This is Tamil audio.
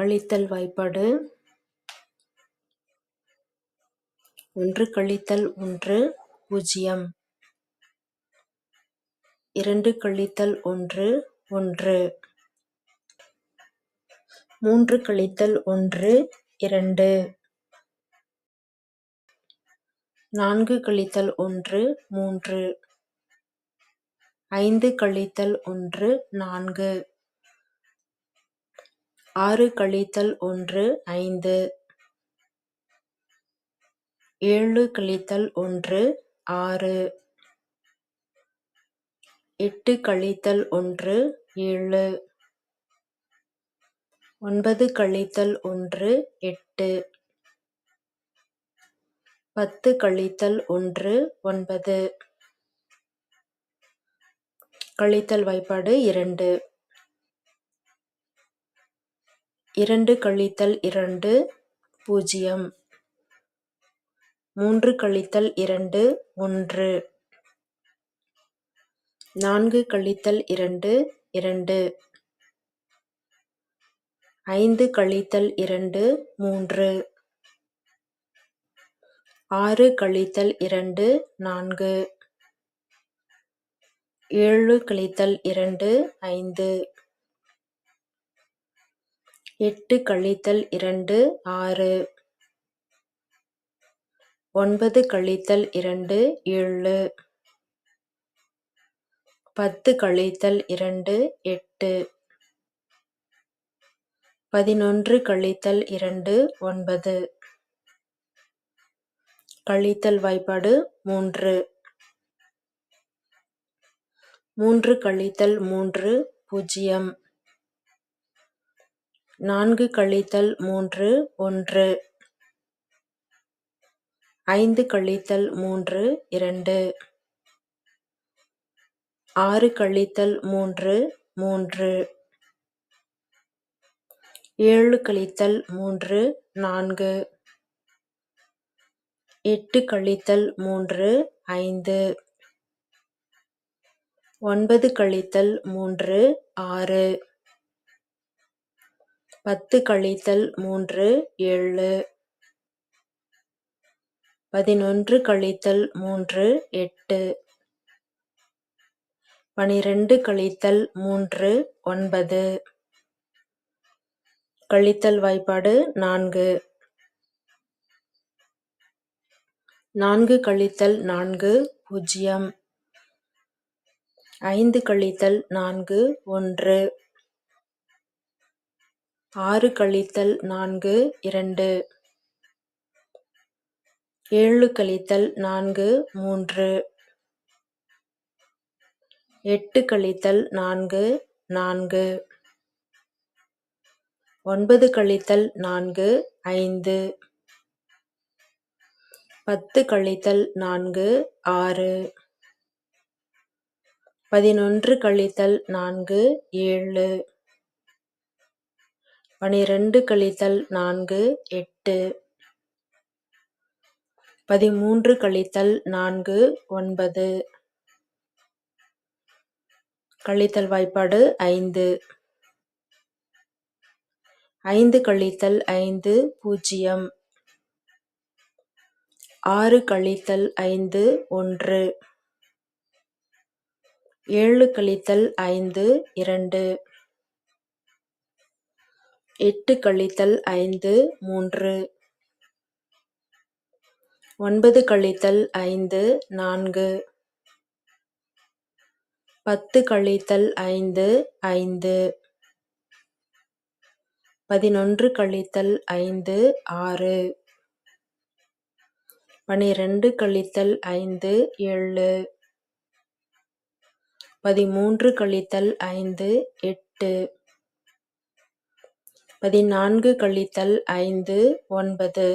கழித்தல் வாய்ப்பாடு. ஒன்று கழித்தல் ஒன்று பூஜ்ஜியம் இரண்டு கழித்தல் ஒன்று ஒன்று. மூன்று கழித்தல் ஒன்று இரண்டு. நான்கு கழித்தல் ஒன்று மூன்று. ஐந்து கழித்தல் ஒன்று நான்கு. ஆறு கழித்தல் ஒன்று ஐந்து. ஏழு கழித்தல் ஒன்று ஆறு. எட்டு கழித்தல் ஒன்று ஏழு. ஒன்பது கழித்தல் ஒன்று எட்டு. பத்து கழித்தல் ஒன்று ஒன்பது. கழித்தல் வாய்ப்பாடு இரண்டு. இரண்டு கழித்தல் இரண்டு பூஜ்ஜியம். மூன்று கழித்தல் இரண்டு ஒன்று. நான்கு கழித்தல் இரண்டு இரண்டு. ஐந்து கழித்தல் இரண்டு மூன்று. ஆறு கழித்தல் இரண்டு நான்கு. ஏழு கழித்தல் இரண்டு ஐந்து. எட்டு கழித்தல் இரண்டு ஆறு. ஒன்பது கழித்தல் இரண்டு ஏழு. பத்து கழித்தல் இரண்டு எட்டு. பதினொன்று கழித்தல் இரண்டு ஒன்பது. கழித்தல் வாய்ப்பாடு மூன்று. மூன்று கழித்தல் மூன்று பூஜ்ஜியம். நான்கு கழித்தல் மூன்று ஒன்று. ஐந்து கழித்தல் மூன்று இரண்டு. ஆறு கழித்தல் மூன்று மூன்று. ஏழு கழித்தல் மூன்று நான்கு. எட்டு கழித்தல் மூன்று ஐந்து. ஒன்பது கழித்தல் மூன்று ஆறு. பத்து கழித்தல் மூன்று ஏழு. பதினொன்று கழித்தல் மூன்று எட்டு. பனிரெண்டு கழித்தல் மூன்று ஒன்பது. கழித்தல் வாய்ப்பாடு நான்கு. நான்கு கழித்தல் நான்கு பூஜ்ஜியம். ஐந்து கழித்தல் நான்கு ஒன்று. ஆறு கழித்தல் நான்கு இரண்டு. ஏழு கழித்தல் நான்கு மூன்று. எட்டு கழித்தல் நான்கு நான்கு. ஒன்பது கழித்தல் நான்கு ஐந்து. பத்து கழித்தல் நான்கு ஆறு. பதினொன்று கழித்தல் நான்கு ஏழு. பனிரெண்டு கழித்தல் நான்கு எட்டு. பதிமூன்று கழித்தல் நான்கு ஒன்பது. கழித்தல் வாய்ப்பாடு ஐந்து. ஐந்து கழித்தல் ஐந்து பூஜ்ஜியம். ஆறு கழித்தல் ஐந்து ஒன்று. ஏழு கழித்தல் ஐந்து இரண்டு. எட்டு கழித்தல் ஐந்து மூன்று. ஒன்பது கழித்தல் ஐந்து நான்கு. பத்து கழித்தல் ஐந்து ஐந்து. பதினொன்று கழித்தல் ஐந்து ஆறு. பனிரெண்டு கழித்தல் ஐந்து ஏழு. பதிமூன்று கழித்தல் ஐந்து எட்டு. பதினான்கு கழித்தல் ஐந்து ஒன்பது.